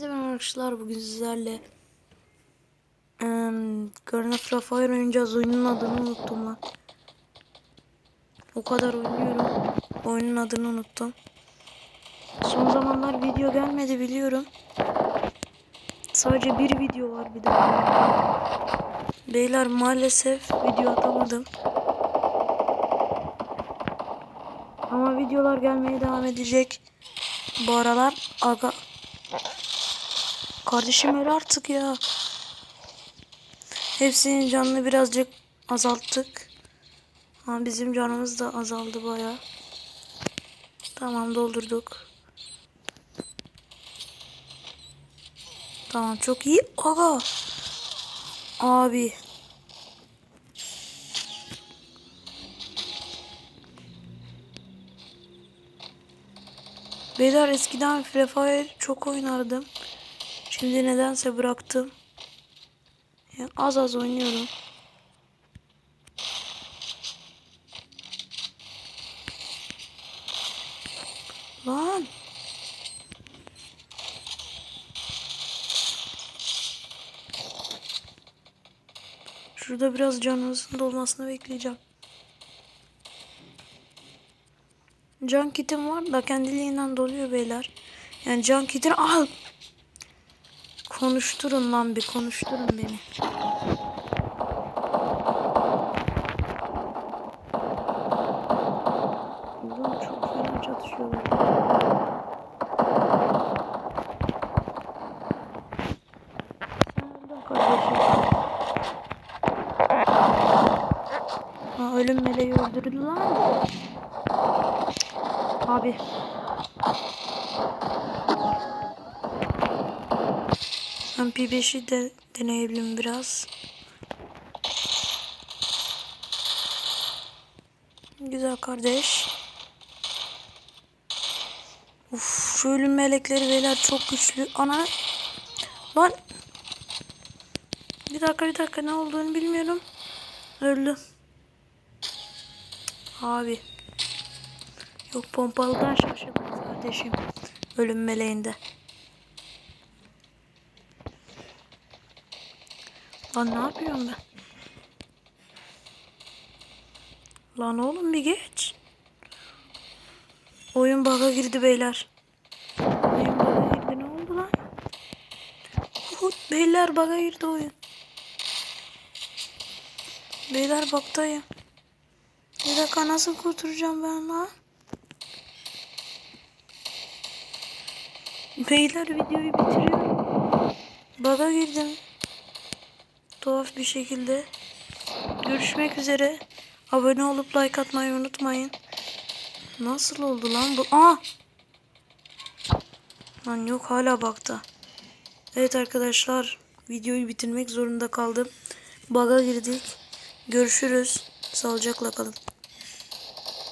Merhaba arkadaşlar bugün sizlerle um, Free Fire oynayacağız. Oyunun adını unuttum lan. O kadar oynuyorum. Oyunun adını unuttum. Son zamanlar video gelmedi biliyorum. Sadece bir video var bir daha. Beyler maalesef video atamadım. Ama videolar gelmeye devam edecek. Bu aralar aga Kardeşim öl artık ya. Hepsinin canını birazcık azalttık. Ama bizim canımız da azaldı baya. Tamam doldurduk. Tamam çok iyi. Aga. Abi. Beyler eskiden Free Fire çok oynardım. Şimdi nedense bıraktım. Ya az az oynuyorum. Lan. Şurada biraz canımızın dolmasını bekleyeceğim. Can kitim var da kendiliğinden doluyor beyler. Yani can kitini al. Konuşturun lan bir konuşturun beni. Oğlum çok fena çatışıyorlar. Ha, ölüm meleği öldürdü lan. Abi. Ben P5'i de deneyebilirim biraz. Güzel kardeş. Uf, şu ölüm melekleri beyler çok güçlü. Ana. Lan. Bir dakika bir dakika ne olduğunu bilmiyorum. Öldü. Abi. Yok pompalıdan şaşırdım kardeşim. Ölüm meleğinde. Lan ne yapıyorum ben? Lan oğlum bir geç. Oyun bug'a girdi beyler. Oyun bug'a girdi ne oldu lan? Uhud, beyler bug'a girdi oyun. Beyler baktayım. Bir dakika nasıl kurtulacağım ben lan? Beyler videoyu bitiriyorum. Bug'a girdim tuhaf bir şekilde. Görüşmek üzere. Abone olup like atmayı unutmayın. Nasıl oldu lan bu? Aa! Lan yok hala bakta. Evet arkadaşlar videoyu bitirmek zorunda kaldım. Bug'a girdik. Görüşürüz. Sağlıcakla kalın.